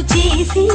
చేసి